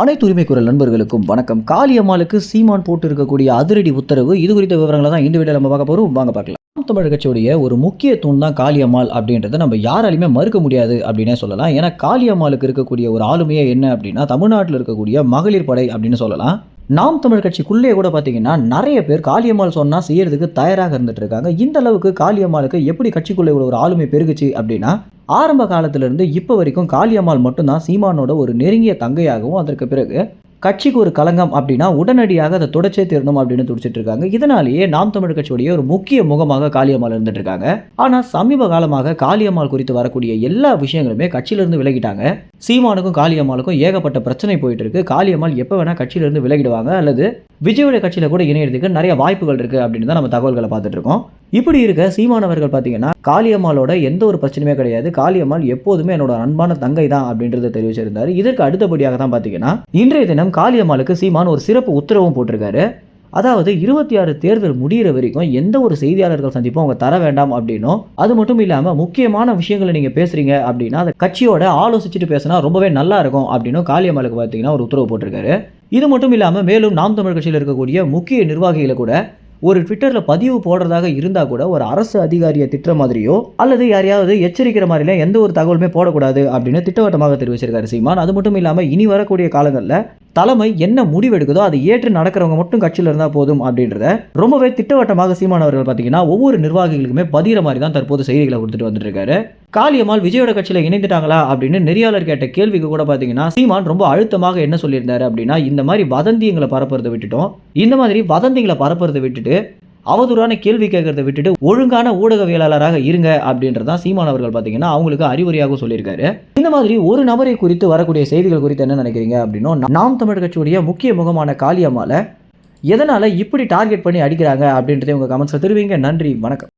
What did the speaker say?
அனைத்து உரிமை குரல் நண்பர்களுக்கும் வணக்கம். காளியம்மாளுக்கு சீமான் போட்டு இருக்கக்கூடிய அதிரடி உத்தரவு இது குறித்த விவரங்களை தான் இந்த வீடியோ நம்ம பார்க்க போறோம். வாங்க பார்க்கலாம். நாம் தமிழர் கட்சியுடைய ஒரு முக்கிய தூண் தான் காளியம்மாள் அப்படின்றத நம்ம யாராலையுமே மறுக்க முடியாது அப்படின்னே சொல்லலாம். ஏன்னா காளியம்மாளுக்கு இருக்கக்கூடிய ஒரு ஆளுமையே என்ன அப்படின்னா தமிழ்நாட்டில் இருக்கக்கூடிய மகளிர் படை அப்படின்னு சொல்லலாம். நாம் தமிழ் கட்சிக்குள்ளே கூட பார்த்தீங்கன்னா நிறைய பேர் காளியம்மாள் சொன்னால் செய்யறதுக்கு தயாராக இருந்துட்டு இருக்காங்க. இந்த அளவுக்கு காளியம்மாளுக்கு எப்படி கட்சிக்குள்ளே இவ்வளோ ஒரு ஆளுமை பெருகுச்சு அப்படின்னா ஆரம்ப காலத்திலிருந்து இப்போ வரைக்கும் காளியம்மாள் மட்டும்தான் சீமானோட ஒரு நெருங்கிய தங்கையாகவும் அதற்கு பிறகு கட்சிக்கு ஒரு களங்கம் அப்படின்னா உடனடியாக அதை தொடச்சே தீரணும் அப்படின்னு துடிச்சிட்டு இருக்காங்க. இதனாலேயே நாம் தமிழ் கட்சியுடைய ஒரு முக்கிய முகமாக காளியம்மாள் இருந்துட்டு இருக்காங்க. ஆனால் சமீப காலமாக காளியம்மாள் குறித்து வரக்கூடிய எல்லா விஷயங்களுமே கட்சியிலிருந்து விலகிட்டாங்க. சீமானுக்கும் காளியம்மாளுக்கும் ஏகப்பட்ட பிரச்சனை போயிட்டு இருக்கு. காளியம்மாள் எப்போ வேணால் கட்சியிலிருந்து விலகிடுவாங்க. அல்லது விஜயோட கட்சியில் கூட இணையறதுக்கு நிறைய வாய்ப்புகள் இருக்குது அப்படின்னு தான் நம்ம தகவல்களை பார்த்துட்டு இருக்கோம். இப்படி இருக்க சீமானவர்கள் பார்த்தீங்கன்னா காளியம்மாளோட எந்த ஒரு பிரச்சனையுமே கிடையாது. காளியம்மாள் எப்போதுமே என்னோட அன்பான தங்கை தான் அப்படின்றத தெரிவிச்சிருந்தார். இதற்கு அடுத்தபடியாக தான் பார்த்தீங்கன்னா இன்றைய தினம் காளியம்மாளுக்கு சீமான் ஒரு சிறப்பு உத்தரவும் போட்டிருக்காரு. அதாவது இருபத்தி ஆறு தேர்தல் முடிகிற வரைக்கும் எந்த ஒரு செய்தியாளர்கள் சந்திப்பும் அவங்க தர வேண்டாம் அப்படின்னும் அது மட்டும் இல்லாமல் முக்கியமான விஷயங்களை நீங்கள் பேசுகிறீங்க அப்படின்னா அதை கட்சியோட ஆலோசிச்சுட்டு பேசினா ரொம்பவே நல்லா இருக்கும் அப்படின்னும் காளியம்மாளுக்கு பார்த்தீங்கன்னா ஒரு உத்தரவு போட்டிருக்காரு. இது மட்டும் இல்லாமல் மேலும் நாம் தமிழ் கட்சியில் இருக்கக்கூடிய முக்கிய நிர்வாகிகளை கூட ஒரு ட்விட்டரில் பதிவு போடுறதாக இருந்தால் கூட ஒரு அரசு அதிகாரியை திட்டுற மாதிரியோ அல்லது யாரையாவது எச்சரிக்கிற மாதிரிலாம் எந்த ஒரு தகவலுமே போடக்கூடாது அப்படின்னு திட்டவட்டமாக தெரிவிச்சிருக்காரு சீமான். அது மட்டும் இல்லாமல் இனி வரக்கூடிய காலங்களில் தலைமை என்ன முடிவெடுக்குதோ அதை ஏற்று நடக்கிறவங்க மட்டும் கட்சியில் இருந்தால் போதும் அப்படின்றத ரொம்பவே திட்டவட்டமாக சீமான் அவர்கள் பார்த்தீங்கன்னா ஒவ்வொரு நிர்வாகிகளுக்குமே பதிகிற மாதிரி தான் தற்போது செய்திகளை கொடுத்துட்டு வந்துட்டு இருக்காரு. காளியம்மாள் விஜயோட கட்சியில் இணைந்துட்டாங்களா அப்படின்னு நெறியாளர் கேட்ட கேள்விக்கு கூட பார்த்தீங்கன்னா சீமான் ரொம்ப அழுத்தமாக என்ன சொல்லியிருந்தாரு அப்படின்னா இந்த மாதிரி வதந்தியங்களை பரப்புறதை விட்டுட்டோம். இந்த மாதிரி வதந்திகளை பரப்புறதை விட்டுட்டு அவதூறான கேள்வி கேட்கறதை விட்டுட்டு ஒழுங்கான ஊடகவியலாளராக இருங்க அப்படின்றதான் சீமான் அவர்கள் பார்த்தீங்கன்னா அவங்களுக்கு அறிவுரையாக சொல்லியிருக்காரு. இந்த மாதிரி ஒரு நபரை குறித்து வரக்கூடிய செய்திகள் குறித்து என்ன நினைக்கிறீங்க அப்படின்னா நாம் தமிழ் கட்சியுடைய முக்கிய முகமான காளியம்மால எதனால் இப்படி டார்கெட் பண்ணி அடிக்கிறாங்க அப்படின்றத உங்கள் கமெண்ட்ஸில் தெரிவிங்க. நன்றி வணக்கம்.